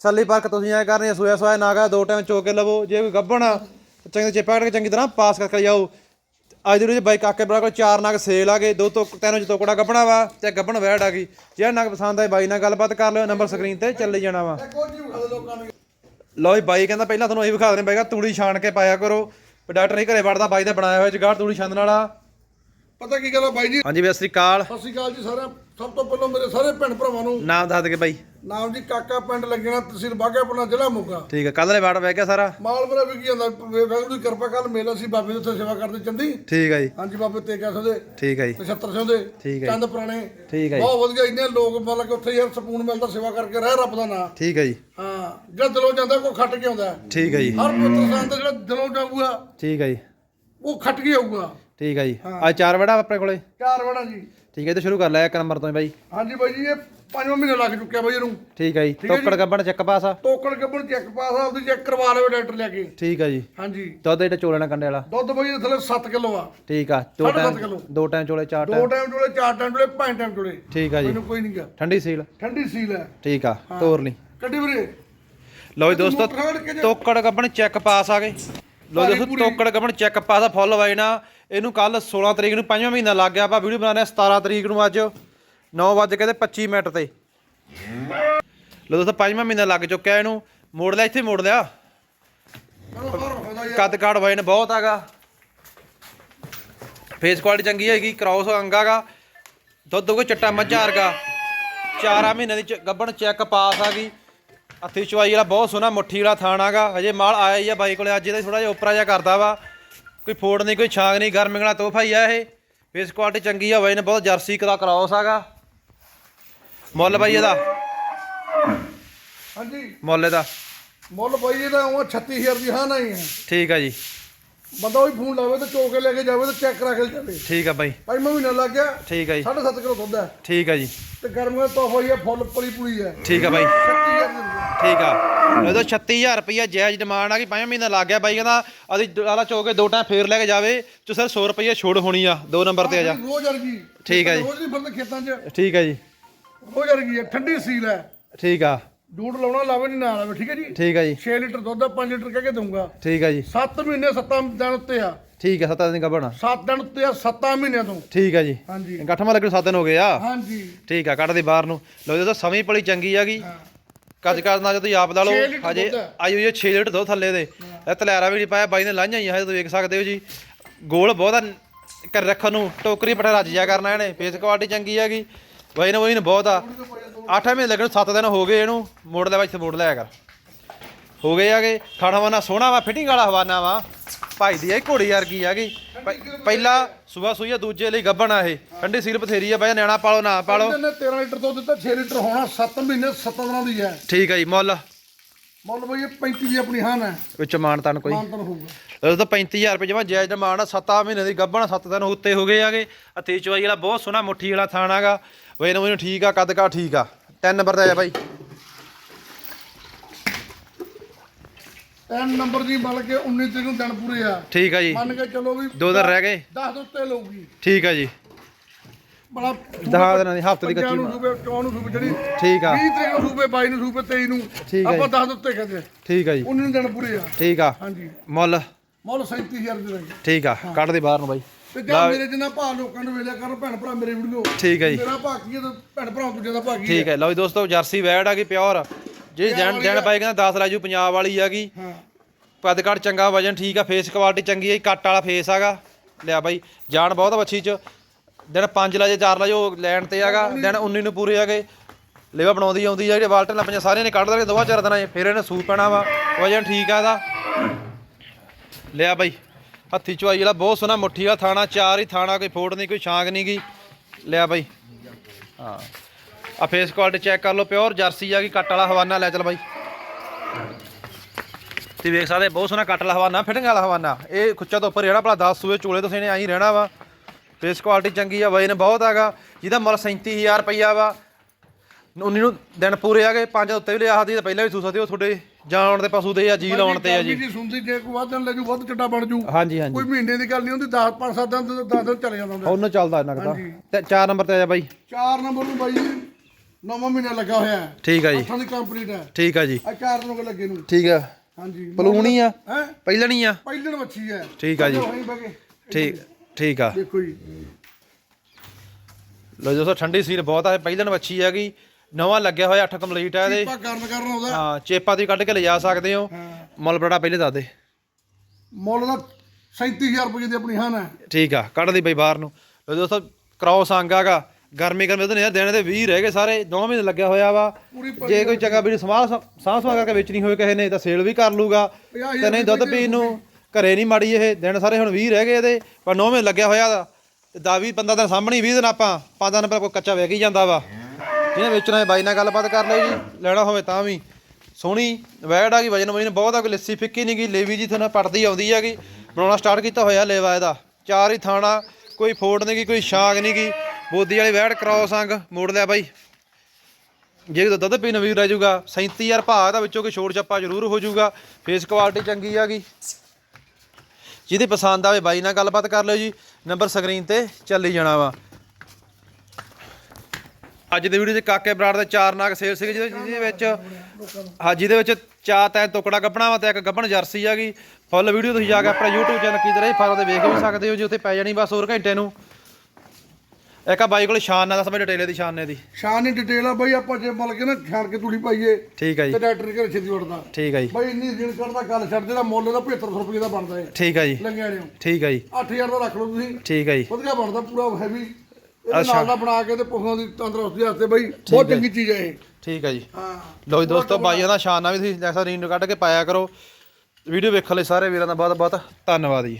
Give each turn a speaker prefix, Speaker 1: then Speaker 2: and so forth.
Speaker 1: ਛੱਲੀ ਪਰਕ ਤੁਸੀਂ ਐ ਕਰਨੀ ਸੋਇਆ ਸੋਇਆ ਨਾਗਾ ਦੋ ਟਾਈਮ ਚੋ ਕੇ ਲਵੋ ਜੇ ਕੋਈ ਤਾਂ ਚੰਗੀ ਚੇਪਾ ਕੱਢ ਕੇ ਚੰਗੀ ਤਰ੍ਹਾਂ ਪਾਸ ਕਰਕੇ ਜਾਓ। ਅੱਜ ਦੇ ਰੋਜ਼ ਬਾਈ ਕਾਕੇ ਬੜਾ ਕੋਲ ਚਾਰ ਨਗ ਸੇਲ ਆ ਗਏ ਦੋ ਤੋਂ ਤਿੰਨ ਚ ਤੋਕੜਾ ਗੱਬਣਾ ਵਾ ਤੇ ਗੱਬਣ ਵੈੜ ਆ ਗਈ। ਜਿਹੜਾ ਨਗ ਪਸੰਦ ਆਏ ਬਾਈ ਨਾਲ ਗੱਲਬਾਤ ਕਰ ਲਿਓ ਨੰਬਰ ਸਕਰੀਨ ਤੇ ਚੱਲੀ ਜਾਣਾ ਵਾ। ਲਓ ਜੀ ਬਾਈ ਕਹਿੰਦਾ ਪਹਿਲਾਂ ਤੁਹਾਨੂੰ ਇਹ ਵਿਖਾ ਦੇਣੇ ਬਾਈਗਾ ਤੂੜੀ ਛਾਣ ਕੇ ਪਾਇਆ ਕਰੋ। ਵੀ ਡਾਕਟਰ ਨਹੀਂ ਘਰੇ ਵੜਦਾ ਬਾਈ ਦਾ ਬਣਾਇਆ ਹੋਇਆ ਜਗਾੜ ਤੂੜੀ ਛਾਣਨ ਵਾਲਾ।
Speaker 2: ਪਤਾ ਕੀ ਗੱਲ ਆ ਬਾਈ ਜੀ?
Speaker 1: ਹਾਂਜੀ ਬਈ ਸਤਿ ਸ੍ਰੀ ਅਕਾਲ।
Speaker 2: ਸਤਿ ਸ਼੍ਰੀ ਅਕਾਲ ਜੀ ਸਾਰਿਆਂ ਸਭ ਤੋਂ ਪਹਿਲਾਂ ਮੇਰੇ ਸਾਰੇ ਭੈਣ ਭਰਾਵਾਂ ਨੂੰ
Speaker 1: ਨਾਮ ਦੱਸ ਦੇ ਬਾਈ।
Speaker 2: ਨਾਮ ਜੀ ਕਾਕਾ ਪਿੰਡ ਲੱਗਣਾ ਤਹਿਸੀਲ ਬਾਘਾਪੁਰਨਾ ਜ਼ਿਲ੍ਹਾ ਮੋਗਾ।
Speaker 1: ਠੀਕ ਹੈ ਕੱਲ ਦੇ ਵਾੜ ਵਹਿ ਗਿਆ ਸਾਰਾ?
Speaker 2: ਮਾਲ ਮੇਰਾ ਵਿਕੀ ਜਾਂਦਾ ਵੈਗੁਰੂ ਦੀ ਕਿਰਪਾ ਕੱਲ ਮੇਲਾ ਸੀ ਬਾਬੇ ਦੇ ਉੱਥੇ ਸੇਵਾ ਕਰਦੇ ਚੰਦੀ
Speaker 1: ਠੀਕ ਹੈ ਜੀ।
Speaker 2: ਹਾਂਜੀ ਬਾਬੇ ਤੇਗਾ ਸਿੰਘ ਦੇ
Speaker 1: ਠੀਕ ਹੈ ਜੀ।
Speaker 2: 75 ਸਿੰਘ ਦੇ
Speaker 1: ਠੀਕ ਹੈ
Speaker 2: ਚੰਦ ਪੁਰਾਣੇ।
Speaker 1: ਠੀਕ ਹੈ ਜੀ।
Speaker 2: ਬਹੁਤ ਵਧੀਆ ਇੰਨੇ ਲੋਕ ਮਤਲਬ ਕਿ ਉੱਥੇ ਯਾਰ ਸਕੂਨ ਮਿਲਦਾ ਸੇਵਾ ਕਰਕੇ ਰਹਿ ਰੱਬ ਦਾ ਨਾਮ
Speaker 1: ਠੀਕ ਹੈ ਜੀ।
Speaker 2: ਹਾਂ ਜਿਹੜਾ ਦਿਲੋਂ ਜਾਂਦਾ ਕੋਈ ਖੱਟ ਕੇ ਆਉਂਦਾ।
Speaker 1: ਠੀਕ ਹੈ ਜੀ।
Speaker 2: ਹਰ ਪੁੱਤਰ ਸੰਤ ਜਿਹੜਾ ਦਿਲੋਂ ਜਾਊਗਾ
Speaker 1: ਠੀਕ ਹੈ ਜੀ।
Speaker 2: ਉਹ ਖੱਟ ਕੇ ਆਊਗਾ।
Speaker 1: ਠੀਕ ਹੈ ਜੀ। ਅੱਜ ਚਾਰ ਵੜਾ ਆਪਣੇ ਕੋਲੇ?
Speaker 2: ਚਾਰ ਵੜਾ ਜੀ।
Speaker 1: ਠੀਕ ਹੈ ਤੇ ਸ਼ੁਰੂ ਕਰ ਲਿਆ ਇੱਕ ਨੰਬਰ ਤੋਂ ਹੀ ਬਾਈ।
Speaker 2: ਹਾਂਜੀ ਬਾਈ ਜੀ ਇਹ ਪੰਜਵਾਂ ਮਹੀਨਾ ਲੱਗ ਚੁੱਕਿਆ ਬਾਈ ਇਹਨੂੰ।
Speaker 1: ਠੀਕ ਹੈ ਜੀ ਤੋਕੜ ਗੱਬਣ ਚੱਕ ਪਾਸਾ
Speaker 2: ਟੋਕਣ ਗੱਬਣ ਚੈੱਕ ਪਾਸ ਆ ਉਹਦੀ ਚੈੱਕ ਕਰਵਾ ਲਵੇ ਡਾਕਟਰ ਲੈ ਕੇ।
Speaker 1: ਠੀਕ ਹੈ ਜੀ।
Speaker 2: ਹਾਂਜੀ।
Speaker 1: ਦੁੱਧ ਇਹਦਾ ਚੋਲੇ ਨਾਲ ਕੰਡੇ ਵਾਲਾ।
Speaker 2: ਦੁੱਧ ਬਈ ਇਹਦੇ ਥੱਲੇ 7 ਕਿਲੋ ਆ।
Speaker 1: ਠੀਕ ਆ ਦੋ ਟਾਈਮ। ਦੋ ਟਾਈਮ ਚੋਲੇ ਚਾਰ
Speaker 2: ਦੋ
Speaker 1: ਟਾਈਮ
Speaker 2: ਟਾਈਮ ਚੋਲੇ ਚਾਰ ਟਾਈਮ ਚੋਲੇ ਪੰਜ ਟਾਈਮ ਚੋਲੇ।
Speaker 1: ਠੀਕ ਆ ਜੀ।
Speaker 2: ਮੈਨੂੰ ਕੋਈ ਨਹੀਂ ਗਾ
Speaker 1: ਠੰਡੀ ਸੀਲ।
Speaker 2: ਠੰਡੀ ਸੀਲ ਹੈ।
Speaker 1: ਠੀਕ ਆ ਤੋਰ ਲਈ।
Speaker 2: ਕੱਢੀ ਵੀਰੇ।
Speaker 1: ਲਓ ਜੀ ਦੋਸਤੋ ਤੋਕੜ ਗੱਬਣ ਚੈੱਕ ਪਾਸ ਆ ਗਏ।
Speaker 2: ਭਾਰੀ
Speaker 1: ਦੋਸਤੋ
Speaker 2: ਪੂਰੀ।
Speaker 1: ਤੋਕੜ ਗੱਬਣ ਚੈੱਕ ਪਾਸ ਆ ਫੁੱਲ ਵਾਈਨਾ ਇਹਨੂੰ ਕੱਲ 16 ਤਰੀਕ ਨੂੰ ਪੰਜਵਾਂ ਮਹੀਨਾ ਲੱਗ ਗਿਆ ਆਪਾਂ ਵੀਡੀਓ ਬਣਾਉਂਦੇ ਆ 17 ਤਰੀਕ ਨੂੰ ਅੱਜ। 9 ਵਜੇ ਕਹਿੰਦੇ 25 ਮਿੰਟ ਤੇ। ਲਓ ਦੋਸਤੋ ਪੰਜਵਾਂ ਮਹੀਨਾ ਲੱਗ ਚੁੱਕਿਆ ਇਹਨੂੰ। ਮੋੜ ਲਿਆ ਇੱਥੇ ਮੋੜ ਲਿਆ। ਕੱਦ ਕਾੜ ਵਾਈਨ ਬਹੁਤ ਹੈਗਾ। ਫੇਸ ਕੁਆਲਿਟੀ ਚੰਗੀ ਹੈਗੀ ਕ੍ਰਾਸ ਅੰਗਾਗਾ ਦੁੱਧ ਕੋਈ ਚੱਟਾ ਮੱਝਾ ਵਰਗਾ। ਚਾਰਾਂ ਮਹੀਨੇ ਦੀ ਚ- ਗੱਭਣ ਚੈੱਕ ਪਾਸ ਆ ਗਈ। ਹੱਥੀ ਚਵਾਈ ਵਾਲਾ ਬਹੁਤ ਸੋਹਣਾ ਮੁੱਠੀ ਵਾਲਾ ਥਾਣਾਗਾ ਹਜੇ ਮਾਲ ਆਇਆ ਹੀ ਆ ਬਾਈ ਕੋਲੇ ਅੱਜ ਇਹਦਾ ਥੋੜਾ ਜਿਹਾ ਉਪਰਾ ਜਿਹਾ ਕਰਦਾ ਵਾ। ਕੋਈ ਫੋੜ ਨਹੀਂ ਕੋਈ ਛਾਂਗ ਨਹੀਂ ਗਰਮੀ ਵਾਲਾ ਤੋਹਫਾ ਹੀ ਆ ਇਹ। ਫੇਸ ਕੁਆਲਿਟੀ ਚੰਗੀ ਆ ਵਾਈਨ ਬਹੁਤ ਜਰਸੀ ਦਾ ਕ੍ਰਾਸ ਹੈਗਾ ਮੁੱਲ ਬਾਈ ਇਹਦਾ?
Speaker 2: ਹਾਂਜੀ।
Speaker 1: ਮੁੱਲ ਇਹਦਾ?
Speaker 2: ਮੁੱਲ ਬਾਈ ਇਹਦਾ ਉਹ 36000 ਦੀ ਹਾਂ ਨਹੀਂ ਹੈ
Speaker 1: ਠੀਕ ਆ ਜੀ।
Speaker 2: ਬੰਦਾ ਉਹੀ ਫੋਨ ਲਾਵੇ ਤੇ ਚੋ ਕੇ ਲੈ ਕੇ ਜਾਵੇ ਤੇ ਚੈੱਕ ਕਰਾ ਕੇ ਜਾਵੇ।
Speaker 1: ਠੀਕ ਆ ਬਾਈ।
Speaker 2: ਪੰਜਵਾਂ ਮਹੀਨਾ ਲੱਗ ਗਿਆ
Speaker 1: ਠੀਕ ਆ ਜੀ।
Speaker 2: 7.5 ਕਿਲੋ ਦੁੱਧ ਹੈ।
Speaker 1: ਠੀਕ ਆ ਜੀ।
Speaker 2: ਤੇ ਗਰਮੀਆਂ ਤੋਹਫਾ ਹੀ ਹੈ ਫੁੱਲ ਪਲੀ ਪੁਲੀ ਹੈ।
Speaker 1: ਠੀਕ ਆ ਬਾਈ।
Speaker 2: 36000 ਦੀ ਦਿੰਦੇ।
Speaker 1: ਠੀਕ ਆ। ਇਹਦਾ 36000 ਰੁਪਈਆ ਜਾਇਜ਼ ਡਿਮਾਂਡ ਆ ਕਿ 5 ਮਹੀਨਾ ਲੱਗ ਗਿਆ ਬਾਈ ਕਹਿੰਦਾ ਅਸੀਂ ਆਲਾ ਚੋਕੇ ਦੋ ਟਾਈਮ ਫੇਰ ਲੈ ਕੇ ਜਾਵੇ ਚ ਸਰ 100 ਰੁਪਈਆ ਛੋੜ ਹੋਣੀ ਆ ਦੋ ਨੰਬਰ ਤੇ ਆ ਜਾ।
Speaker 2: ਰੋਜ਼
Speaker 1: ਠੀਕ ਹੈ ਜੀ।
Speaker 2: ਰੋਜ਼ ਨਹੀਂ ਫਿਰਦੇ ਖੇਤਾਂ 'ਚ।
Speaker 1: ਠੀਕ ਹੈ ਜੀ।
Speaker 2: ਰੋਜ਼ ਵਰਗੀ ਹੈ ਠੰਡੀ ਸੀਲ ਹੈ।
Speaker 1: ਠੀਕ ਆ।
Speaker 2: ਡੂਡ ਲਾਉਣਾ ਲਾਵੇ ਨਹੀਂ ਨਾ ਲਾਵੇ ਠੀਕ ਹੈ ਜੀ?
Speaker 1: ਠੀਕ ਆ ਜੀ।
Speaker 2: 6 ਲੀਟਰ ਦੁੱਧ ਆ 5 ਲੀਟਰ ਕਹਿ ਕੇ ਦਊਂਗਾ।
Speaker 1: ਠੀਕ ਆ ਜੀ।
Speaker 2: 7 ਮਹੀਨੇ 7 ਦਿਨ ਉੱਤੇ ਆ।
Speaker 1: ਠੀਕ ਆ ਸੱਤਾ ਦਿਨ ਗੱਬਣਾ
Speaker 2: 7 ਦਿਨ ਉੱਤੇ ਆ 7 ਮਹੀਨਿਆਂ ਤੋਂ।
Speaker 1: ਠੀਕ ਆ ਜੀ।
Speaker 2: ਹਾਂਜੀ।
Speaker 1: ਗੱਠਵਾਂ ਲੱਗਣ 7 ਦਿਨ ਹੋ ਗਏ ਆ।
Speaker 2: ਹਾਂਜੀ।
Speaker 1: ਠੀਕ ਆ ਕੱਢ ਦੇ ਬਾਹਰ ਨੂੰ। ਲੋ ਜਦੋਂ ਸਮੀ ਪਲੀ ਚੰਗੀ ਆਗੀ ਕੱਜ ਕੱਜ ਨਾਲ ਤੁਸੀਂ ਆਪ ਲਾ ਲਓ
Speaker 2: ਲੀਟਰ
Speaker 1: ਹਜੇ
Speaker 2: ਦੁੱਧ ਆ।
Speaker 1: ਆਈ ਹੋਈ 6 ਲੀਟਰ ਦੁੱਧ ਥੱਲੇ ਦੇ। ਇਹ ਤਲੈਰਾ ਵੀ ਨਹੀਂ ਪਾਇਆ ਬਾਈ ਨੇ ਲਾਈਆਂ ਹੀ ਆ ਤੁਸੀਂ ਵੇਖ ਸਕਦੇ ਹੋ ਜੀ। ਗੋਲ ਬਹੁਤਾ ਕਰ ਰੱਖਣ ਨੂੰ। ਟੋਕਰੀ ਪਟਾ ਰੱਜ ਜਾ ਕਰਨਾ ਇਹਨੇ ਫੇਸ ਕੁਆਲਿਟੀ ਚੰਗੀ ਹੈਗੀ ਬਾਈ ਨੇ ਉਹੀ ਨੇ ਬਹੁਤ ਆ। 8 ਮਹੀਨੇ ਲੱਗਣ 7 ਦਿਨ ਹੋ ਗਏ ਇਹਨੂੰ ਮੋੜ ਲੈ ਵਾ ਇੱਥੇ ਮੋੜ ਲਿਆ ਕਰ। ਹੋ ਗਏ ਆਗੇ ਖਾਣਾ ਵਾਨਾ ਸੋਹਣਾ ਵਾ ਫਿਟਿੰਗ ਵਾਲਾ ਹਵਾਨਾ ਵਾ। ਭਾਈ ਦੀ ਇਹ ਘੋੜੀ ਵਰਗੀ ਹੈਗੀ ਪ- ਪਹਿਲਾ ਸੂਆ ਸੂਈਆ ਦੂਜੇ ਲਈ ਗੱਬਣ ਆ ਇਹ। ਠੰਡੀ ਸੀਲ ਬਥੇਰੀ ਆ ਬਾਈ ਨਿਆਣਾ ਪਾਲੋ ਨਾ ਪਾਲੋ।
Speaker 2: ਇਹਨੇ 13 ਲੀਟਰ ਦੁੱਧ ਦਿੱਤਾ 6 ਲੀਟਰ ਹੋਣਾ 7 ਮਹੀਨੇ 7 ਦਿਨਾਂ ਦੀ ਹੈ।
Speaker 1: ਠੀਕ ਹੈ ਜੀ ਮੁੱਲ।
Speaker 2: ਮੁੱਲ ਬਈ ਇਹ 35 ਦੀ ਆਪਣੀ ਹਾਂ ਹੈ।
Speaker 1: ਵਿੱਚ ਮਾਨ ਤਨ ਕੋਈ।
Speaker 2: ਮਾਨਤਨ ਹੋਊਗਾ।
Speaker 1: ਉਹ ਤਾਂ 35000 ਰੁਪਏ ਜਮਾ ਜਾਇਜ਼ ਆ 7 ਮਹੀਨੇ ਦੀ ਗੱਬਣ 7 ਦਿਨ ਉੱਤੇ ਹੋ ਗਏ ਆਗੇ। ਅਤੀ ਚਵਾਈ ਵਾਲਾ ਬਹੁਤ ਸੋਹਣਾ ਮੁੱਠੀ ਵਾਲਾ ਥਾਣਾਗਾ ਵੇ ਨੂੰ ਮੈਨੂੰ ਠੀਕ ਆ ਕੱਦ ਕਾ ਠੀਕ ਆ। 3 ਨੰਬਰ ਦਾ ਆ ਬਾਈ।
Speaker 2: ਤਿੰਨ ਨੰਬਰ ਦੀ ਮੰਨ ਕੇ 19 ਤਰੀਕ ਨੂੰ ਦਿਨ ਪੂਰੇ ਆ।
Speaker 1: ਠੀਕ ਆ ਜੀ।
Speaker 2: ਮੰਨ ਕੇ ਚਲੋ ਵੀ
Speaker 1: ਦੋ ਦਿਨ ਰਹਿ ਗਏ।
Speaker 2: 10 ਦੇ ਉੱਤੇ ਲਊਗੀ।
Speaker 1: ਠੀਕ ਆ ਜੀ।
Speaker 2: ਬੜਾ
Speaker 1: ਦਹਾ ਦਿਨਾਂ ਦੀ ਹਫ਼ਤੇ ਦੀ ਕੱਚੀ
Speaker 2: ਨੂੰ ਸੂਬੇ 14 ਨੂੰ ਸੂਬੇ ਜਿਹੜੀ
Speaker 1: ਠੀਕ ਆ।
Speaker 2: 20 ਤਰੀਕ ਨੂੰ ਸੂਬੇ 22 ਨੂੰ ਸੂਬੇ 23 ਨੂੰ ਆਪਾਂ 10 ਦੇ ਉੱਤੇ ਕਹਿੰਦੇ
Speaker 1: ਠੀਕ ਆ ਜੀ।
Speaker 2: 19 ਦਿਨ ਪੂਰੇ ਆ।
Speaker 1: ਠੀਕ ਆ।
Speaker 2: ਹਾਂਜੀ।
Speaker 1: ਮੁੱਲ।
Speaker 2: ਮੁੱਲ 37000 ਦੇ
Speaker 1: ਠੀਕ ਆ। ਕੱਢ ਦੇ ਬਾਹਰ ਨੂੰ ਬਾਈ।
Speaker 2: ਤੇ ਜਾਂ ਮੇਰੇ ਜਿੰਨਾ ਭਾ ਲੋਕਾਂ ਨੂੰ ਵੇਲਿਆ ਕਰਨ ਭੈਣ ਭਰਾ ਮੇਰੇ ਵੀਡੀਓ।
Speaker 1: ਠੀਕ ਹੈ ਜੀ।
Speaker 2: ਮੇਰਾ ਭਾ ਕੀ ਹੈ ਤੇ ਭੈਣ ਭਰਾ ਦੂਜੇ ਦਾ ਭਾ ਕੀ ਹੈ
Speaker 1: ਠੀਕ ਹੈ? ਲਓ ਜੀ ਦੋਸਤੋ ਜਰਸੀ ਵੈੜ ਆ ਗਈ ਪਿਓਰ। ਜੇ ਜੈਨ ਜੈਨ ਬਾਈ ਕਹਿੰਦਾ 10 ਰਾਜੂ ਪੰਜਾਬ ਵਾਲੀ ਆ ਗਈ।
Speaker 2: ਹਾਂ।
Speaker 1: ਚੰਗਾ ਵਜਨ ਠੀਕ ਆ ਫੇਸ ਕੁਆਲਿਟੀ ਚੰਗੀ ਹੈ ਕੱਟ ਵਾਲਾ ਫੇਸ ਆਗਾ। ਲਿਆ ਬਾਈ ਜਾਨ ਬਹੁਤ ਵੱਛੀ ਚ। ਦਿਨ 5 ਵਜੇ 4 ਵਜੇ ਉਹ ਲੈਣ ਤੇ ਆਗਾ ਦਿਨ 19 ਨੂੰ ਪੂਰੇ ਆਗੇ। ਲੇਵਾ ਬਣਾਉਂਦੀ ਆਉਂਦੀ ਆ ਜਿਹੜੇ ਵਾਲਟਨ ਲੱਪੀਆਂ ਸਾਰਿਆਂ ਨੇ ਕੱਢ ਦੇਣੇ ਦੋਵਾਂ ਚਾਰ ਦਿਨਾਂ 'ਚ ਫਿਰ ਇਹਨੇ ਸੂਪ ਪੈਣਾ ਵਾ। ਵਜਨ ਠੀਕ ਆ ਇਹਦਾ। ਲਿਆ ਬਾਈ। ਹੱਥੀ ਚੁਆਈ ਵਾਲਾ, ਬਹੁਤ ਸੋਹਣਾ ਮੁੱਠੀ ਵਾਲਾ ਥਾਣਾ, ਚਾਰ ਹੀ ਥਾਣਾ, ਕੋਈ ਫੋੜ ਨਹੀਂ ਕੋਈ ਛਾਂਗ ਨਹੀਂ ਗਈ ਲਿਆ ਬਾਈ। ਹਾਂ। ਆ ਫੇਸ ਕੁਆਲਿਟੀ ਚੈੱਕ ਕਰ ਲਓ ਪਿਓਰ ਜਰਸੀ ਆ ਗਈ, ਕੱਟ ਵਾਲਾ ਹਵਾਨਾ, ਲੈ ਚੱਲ ਬਾਈ। ਤੇ ਵੇਖ ਸਕਦੇ, ਬਹੁਤ ਸੋਹਣਾ ਕੱਟ ਵਾਲਾ ਹਵਾਨਾ ਫਿਟਿੰਗ ਵਾਲਾ ਹਵਾਨਾ। ਇਹ ਖੁੱਚਾ ਤੋਂ ਉੱਪਰ ਜਿਹੜਾ ਭਲਾ 10 ਸੂਏ ਚੋਲੇ ਤੋਂ ਇਹਨੇ ਆਈ ਰਹਿਣਾ ਵਾ। ਫੇਸ ਕੁਆਲਿਟੀ ਚੰਗੀ ਆ, ਵਜਨ ਬਹੁਤ ਹੈਗਾ। ਜਿਹਦਾ ਮੁੱਲ 37000 ਰੁਪਈਆ ਵਾ। 19 ਨੂੰ ਦਿਨ ਪੂਰੇ ਆ ਗਏ, ਪੰਜ ਉੱਤੇ ਵੀ ਲਿਆ ਸਕਦੀ ਤਾਂ ਪਹਿਲਾਂ ਵੀ ਸੂ ਸਕਦੇ ਹੋ ਤੁਹਾਡੇ। ਜਾਣ ਦੇ ਪਸ਼ੂ ਦੇ ਆ ਜੀ ਲਾਉਣ ਤੇ ਆ ਜੀ।
Speaker 2: ਜੀ ਸੁਣਦੀ ਜੇ ਕੋਈ ਵਾਧਨ ਲੈ ਜੂ ਵੱਧ ਚੱਡਾ ਬਣ ਜੂ।
Speaker 1: ਹਾਂਜੀ ਹਾਂਜੀ।
Speaker 2: ਕੋਈ ਮਹੀਨੇ ਦੀ ਗੱਲ ਨਹੀਂ ਹੁੰਦੀ 10 5 7 ਦਿਨ ਤੋਂ 10 ਦਿਨ ਚਲੇ ਜਾਂਦਾ ਹੁੰਦਾ।
Speaker 1: ਉਹਨਾਂ ਚੱਲਦਾ ਇਹਨਾਂ ਦਾ ਤੇ। 4 ਨੰਬਰ ਤੇ ਆ ਜਾ ਬਾਈ।
Speaker 2: 4 ਨੰਬਰ ਨੂੰ ਬਾਈ ਨਵਾਂ ਮਹੀਨਾ ਲੱਗਾ ਹੋਇਆ ਹੈ।
Speaker 1: ਠੀਕ ਆ ਜੀ।
Speaker 2: ਅੱਠਾਂ ਦੀ ਕੰਪਲੀਟ ਹੈ।
Speaker 1: ਠੀਕ ਆ ਜੀ।
Speaker 2: ਆ 4 ਦਿਨ ਹੋ ਗਏ ਲੱਗੇ ਨੂੰ।
Speaker 1: ਠੀਕ ਆ।
Speaker 2: ਹਾਂਜੀ।
Speaker 1: ਪਲੂਣੀ ਆ।
Speaker 2: ਹੈ?
Speaker 1: ਪਹਿਲਣੀ ਆ।
Speaker 2: ਪਹਿਲਣ ਮੱਛੀ ਹੈ।
Speaker 1: ਠੀਕ ਆ ਜੀ। ਠੀਕ ਠੀਕ ਆ।
Speaker 2: ਦੇਖੋ ਜੀ।
Speaker 1: ਲੋ ਦੋਸਤੋ ਠੰਡੀ ਸੀਰ ਬਹੁਤ ਆ। ਪਹਿਲਣ ਵੱਛੀ ਹੈਗੀ। ਨਵਾਂ ਲੱਗਿਆ ਹੋਇਆ 8 ਕੰਪਲੀਟ ਆ ਇਹਦੇ।
Speaker 2: ਆਪਾਂ ਕਰਨ ਕਰਨ ਆਉਂਦਾ।
Speaker 1: ਹਾਂ ਚੇਪਾ ਤੁਸੀਂ ਕੱਢ ਕੇ ਲਿਜਾ ਸਕਦੇ ਹੋ। ਮੁੱਲ ਬੜਾ ਪਹਿਲੇ ਦੱਸ ਦੇ।
Speaker 2: ਮੁੱਲ ਦਾ 37000 ਰੁਪਏ ਦੀ ਆਪਣੀ ਹਨ। ਹੈ
Speaker 1: ਠੀਕ ਆ ਕੱਢ ਦੀ ਬਈ ਬਾਹਰ ਨੂੰ। ਲੋ ਦੋਸਤੋ ਕ੍ਰੋਸ ਆਂਗਾਗਾ ਗਰਮੀ ਗਰਮੀ ਉਹਦੇ ਨੇ ਦਿਨ ਦੇ 20 ਰਹਿ ਗਏ ਸਾਰੇ 2 ਮਹੀਨੇ ਲੱਗਿਆ ਹੋਇਆ ਵਾ।
Speaker 2: ਪੂਰੀ
Speaker 1: ਜੇ ਕੋਈ ਚੰਗਾ ਵੀ ਸਮਾਲ ਸਾਹ ਸਮਾਲ ਕਰਕੇ ਵੇਚਣੀ ਹੋਵੇ ਕਿਸੇ ਨੇ ਤਾਂ ਸੇਲ ਵੀ ਕਰ ਲੂਗਾ। ਤੇ ਨਹੀਂ ਦੁੱਧ ਪੀਣ ਨੂੰ ਘਰੇ ਨਹੀਂ ਮਾੜੀ ਇਹ ਦਿਨ ਸਾਰੇ ਹੁਣ 20 ਰਹਿ ਗਏ ਇਹਦੇ ਪਰ 9 ਮਹੀਨੇ ਲੱਗਿਆ ਹੋਇਆ ਦਾ ਤੇ ਦਾ ਵੀ ਬੰਦਾ ਤਾਂ ਸਾਹਮਣੇ 20 ਦਿਨ ਆਪਾਂ ਪੰਜ ਦਿਨ ਪਰ ਕੋਈ ਕੱਚਾ ਵੇਖ ਹੀ ਜਾਂਦਾ ਵਾ। ਜਿਹਨੇ ਵੇਚਣਾ ਹੈ ਬਾਈ ਨਾਲ ਗੱਲਬਾਤ ਕਰ ਲਿਓ ਜੀ ਲੈਣਾ ਹੋਵੇ ਤਾਂ ਵੀ। ਸੋਹਣੀ, ਵੈੜ ਆ ਗਈ, ਵਜਨ ਵਜਨ ਬਹੁਤ ਆ, ਕੋਈ ਲੱਸੀ ਫਿੱਕੀ ਨਹੀਂ ਗਈ ਲੇਵੀ ਜੀ ਤੁਹਾਨੂੰ ਪੜਦੀ ਆਉਂਦੀ ਹੈਗੀ। ਬਣਾਉਣਾ ਸਟਾਰਟ ਕੀਤਾ ਹੋਇਆ ਲੇਵਾ ਇਹਦਾ। ਚਾਰ ਹੀ ਥਾਣਾ, ਕੋਈ ਫੋੜ ਨਹੀਂ ਗੀ, ਕੋਈ ਸ਼ਾਂਗ ਨਹੀਂ ਗੀ। ਬੋਦੀ ਵਾਲੀ ਵੈੜ ਕ੍ਰੋਸ ਅੰਗ ਮੋੜ ਲਿਆ ਬਾਈ। ਜੇ ਕੋਈ ਦੁੱਧ ਪੀਣ ਵੀਰ ਰਹਿ ਜਾਊਗਾ 37000 ਭਾਅ ਦਾ ਵਿੱਚੋਂ ਕੋਈ ਛੋੜ ਛੱਪਾ ਜ਼ਰੂਰ ਹੋ ਜਾਊਗਾ। ਫੇਸ ਕੁਆਲਿਟੀ ਚੰਗੀ ਹੈਗੀ ਜਿਹਦੀ ਪਸੰਦ ਆਵੇ ਬਾਈ ਨਾਲ ਗੱਲਬਾਤ ਕਰ ਲਿਓ ਜੀ ਨੰਬਰ ਸਕਰੀਨ ਤੇ ਚੱਲੀ ਜਾਣਾ ਵਾ। ਅੱਜ ਦੀ ਵੀਡੀਓ 'ਚ ਕਾਕੇ ਬਰਾੜ ਦੇ ਚਾਰ ਨਾਗ ਸੇਲ ਸੀਗੇ ਜਿਹਦੇ ਵਿੱਚ ਹਾਂ ਜਿਹਦੇ ਵਿੱਚ ਚਾਰ ਤੈ ਟੁਕੜਾ ਗੱਬਣਾ ਵਾ ਤੇ ਇੱਕ ਗੱਬਣ ਜਰਸੀ ਹੈਗੀ ਫੁੱਲ ਵੀਡੀਓ ਤੁਸੀਂ ਜਾ ਕੇ ਆਪਣਾ YouTube ਚੈਨਲ ਕੀ ਤਰ੍ਹਾਂ ਫਾਰਮ ਤੇ ਵੇਖ ਵੀ ਸਕਦੇ ਹੋ ਜੀ ਉੱਥੇ ਪੈ ਜਾਣੀ ਬਸ ਹੋਰ ਘੰਟੇ ਨੂੰ। ਇੱਕ ਆ ਬਾਈ ਕੋਲ ਸ਼ਾਨ ਨਾਲ ਦੱਸ ਡਿਟੇਲ ਦੀ ਸ਼ਾਨ ਦੀ
Speaker 2: ਸ਼ਾਨ ਦੀ ਡਿਟੇਲ ਆ ਬਾਈ ਆਪਾਂ ਜੇ ਮਲ ਕੇ ਨਾ ਛਾਣ ਕੇ ਤੂੜੀ ਪਾਈਏ
Speaker 1: ਠੀਕ ਆ
Speaker 2: ਤੇ
Speaker 1: ਜੀ
Speaker 2: ਡਾਕਟਰ ਘਰੇ ਛੇਤੀ ਵੜਦਾ
Speaker 1: ਠੀਕ ਆ ਜੀ।
Speaker 2: ਬਾਈ ਇੰਨੀ ਦਿਨ ਕਰਦਾ ਗੱਲ ਛੱਡ ਜਿਹੜਾ ਮੁੱਲ ਦਾ 7500 ਰੁਪਏ ਦਾ ਬਣਦਾ ਹੈ।
Speaker 1: ਠੀਕ ਆ ਜੀ।
Speaker 2: ਲੰਗਿਆ ਨੇ
Speaker 1: ਠੀਕ ਆ ਜੀ।
Speaker 2: 8000 ਦਾ ਰੱਖ ਲਓ ਤੁਸੀਂ।
Speaker 1: ਠੀਕ ਆ ਜੀ।
Speaker 2: ਵਧੀਆ ਬਣਦਾ ਪੂਰਾ ਹੈਵੀ ਇਹਦੇ ਨਾਲ ਦਾ ਬਣਾ ਕੇ ਤੇ ਪਸ਼ੂਆਂ ਦੀ ਤੰਦਰੁਸਤੀ ਵਾਸਤੇ ਬਾਈ ਬਹੁਤ ਚੰਗੀ ਚੀਜ਼ ਹੈ ਇਹ।
Speaker 1: ਠੀਕ ਆ ਜੀ।
Speaker 2: ਹਾਂ।
Speaker 1: ਲੋ ਜੀ ਦੋਸਤੋ ਬਾਈਆਂ ਦਾ ਸ਼ਾਨ ਵੀ ਤੁਸੀਂ ਜੈਸਾ ਰੀਨ ਕੱਢ ਕੇ ਪਾਇਆ ਕਰੋ। ਵੀਡੀਓ ਵੇਖਣ ਲਈ ਸਾਰੇ ਵੀਰਾਂ ਦਾ ਬਹੁਤ ਬਹੁਤ ਧੰਨਵਾਦ ਜੀ।